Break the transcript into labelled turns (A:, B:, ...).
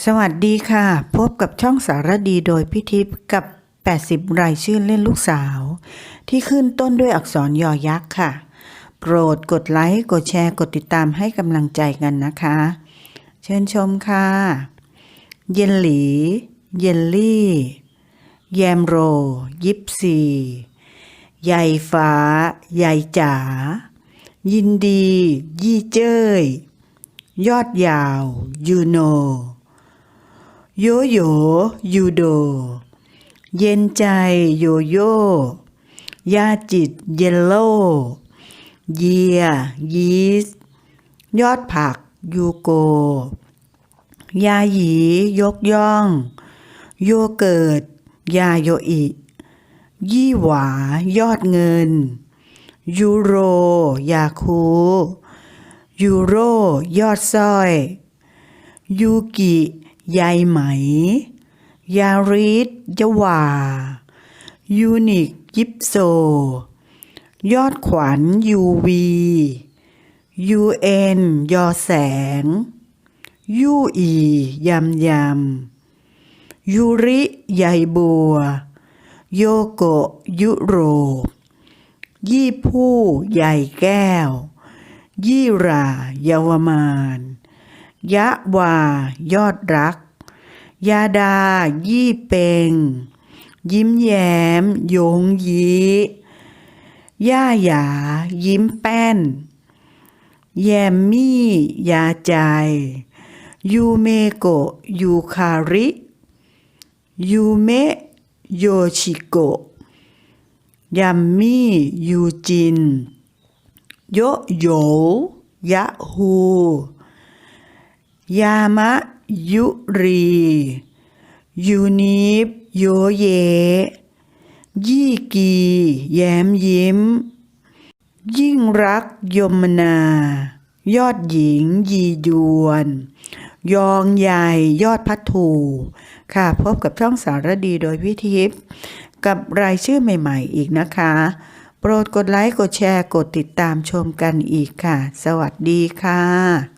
A: สวัสดีค่ะ พบกับช่องสารดีโดยพิทิพย์กับ 80 รายชื่อเล่นลูกสาว ที่ขึ้นต้นด้วยอักษรยอยักษ์ค่ะ โปรดกดไลค์ กดแชร์ กดติดตามให้กำลังใจกันนะคะ เชิญชมค่ะ เยนหลี เยนลี่ แยมโร ยิปซีใยฟ้าใยจ๋า ยินดี ยี่เจ้ย ยอดยาว ยูโน โยโยยูโด เย็นใจโยโย่ยาจิตเยลโล่เยียยีสยอดผักยูโก ยาหยียกย่อง โยเกิด ยาโยอิ ยี่หวายอดเงิน ยูโร ยาคู ยูโร ยอดสร้อย ยูกิ ยายไหม ยาริสยวายูนิคยิปโซ ยอดขวัญยูวียูเอ็นยอแสง ยูอียำยำยูริใยบัว โยโกยุโรป ยี่ผู้ใหญ่แก้ว ยี่ราเยาวมาน ยะวายอดรัก ยาดา ยี่เปง ยิ้มแย้ม โยงยีย่าหยา ยิ้มแป้น แยมมี่ ยาใจ ยูเมโกยูคาริ ยูเมโยชิโกยัมมี่ยูจิน โยโยยะฮู ยามะยุรี ยูนิฟโยเย ยี่กี แย้มยิ้ม ยิ่งรักยมนา ยอดหญิงยียวน ยองใหญ่ยอดพัทูค่ะ พบกับช่องสารดีโดยพิทิพย์กับรายชื่อใหม่ๆอีกนะคะ โปรดกดไลค์ กดแชร์ กดติดตามชมกันอีกค่ะ สวัสดีค่ะ